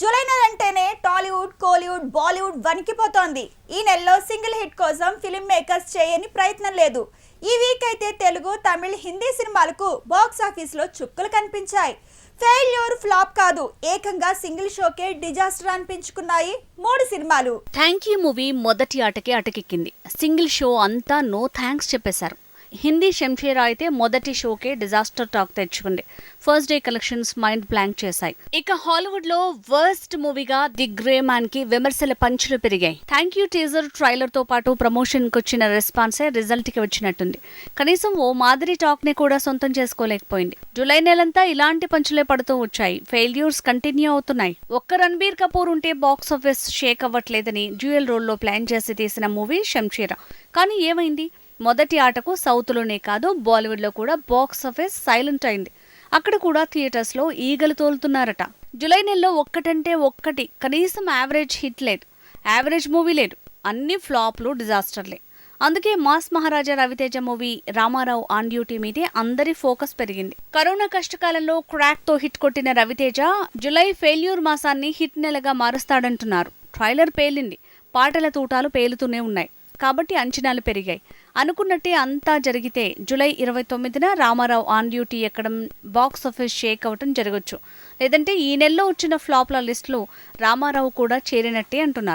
July నెల అంటేనే టాలీవుడ్ కోలీవుడ్ బాలీవుడ్ వణికిపోతోంది. ఈ నెలలో సింగిల్ హిట్ కోసం ఫిలిం మేకర్స్ చేయని ప్రయత్నం లేదు. ఈ వీక్ అయితే తెలుగు తమిళ్ హిందీ సినిమాలకు బాక్స్ ఆఫీస్లో చుక్కలు కనిపించాయి. ఫెయిల్యూర్ ఫ్లాప్ కాదు ఏకంగా సింగిల్ షోకే డిజాస్టర్ అనిపించుకున్నాయి మూడు సినిమాలు. థ్యాంక్ యూ మూవీ మొదటి ఆటకి అటకెక్కింది. సింగిల్ షో అంతా నో థ్యాంక్స్ చెప్పేశారు. హిందీ శంషేరా అయితే మొదటి షోకే డిజాస్టర్ టాక్ తెచ్చుకుంది. First day collections mind blank చేశాయి. ఇక హాలీవుడ్లో వర్స్ట్ మూవీగా ది గ్రే మ్యాన్కి విమర్శల పంచులు పెరిగాయి. థ్యాంక్ యూ టీజర్ ట్రైలర్తో పాటు ప్రమోషన్కి వచ్చిన రెస్పాన్సే రిజల్ట్కి వచ్చినట్టుంది. కనీసం ఓ మాదిరి టాక్ని కూడా సొంతం చేసుకోలేకపోయింది. జూలై నెలంతా ఇలాంటి పంచులే పడుతూ వచ్చాయి. ఫెయిల్యూర్స్ కంటిన్యూ అవుతున్నాయి. ఒక్క రణబీర్ కపూర్ ఉంటే బాక్స్ ఆఫీస్ షేక్ అవ్వట్లేదని డ్యూయల్ రోల్లో ప్లాన్ చేసి తీసిన మూవీ శంషీరా కానీ ఏమైంది? మొదటి ఆటకు సౌత్లోనే కాదు బాలీవుడ్లో కూడా బాక్స్ ఆఫీస్ సైలెంట్ అయింది. అక్కడ కూడా థియేటర్స్లో ఈగలు తోలుతున్నారట. జులై నెలలో ఒక్కటంటే ఒక్కటి కనీసం యావరేజ్ హిట్ లేదు యావరేజ్ మూవీ లేదు అన్ని ఫ్లాప్లు డిజాస్టర్లే. అందుకే mass Maharaja Ravi Teja movie Rama Rao on duty మీదే అందరి ఫోకస్ పెరిగింది. కరోనా కష్టకాలంలో క్రాక్తో హిట్ కొట్టిన రవితేజ జులై ఫెయిల్యూర్ మాసాన్ని హిట్ నెలగా మారుస్తాడంటున్నారు. ట్రైలర్ పేలింది పాటల తూటాలు పేలుతూనే ఉన్నాయి. కాబట్టి అంచనాలు పెరిగాయి. అనుకున్నట్టే అంతా జరిగితే జూలై ఇరవై తొమ్మిదిన రామారావు ఆన్ డ్యూటీ ఎక్కడం బాక్స్ ఆఫీస్ షేక్ అవటం జరగచ్చు. లేదంటే ఈ నెలలో వచ్చిన ఫ్లాప్ల లిస్టులో రామారావు కూడా చేరినట్టే అంటున్నారు.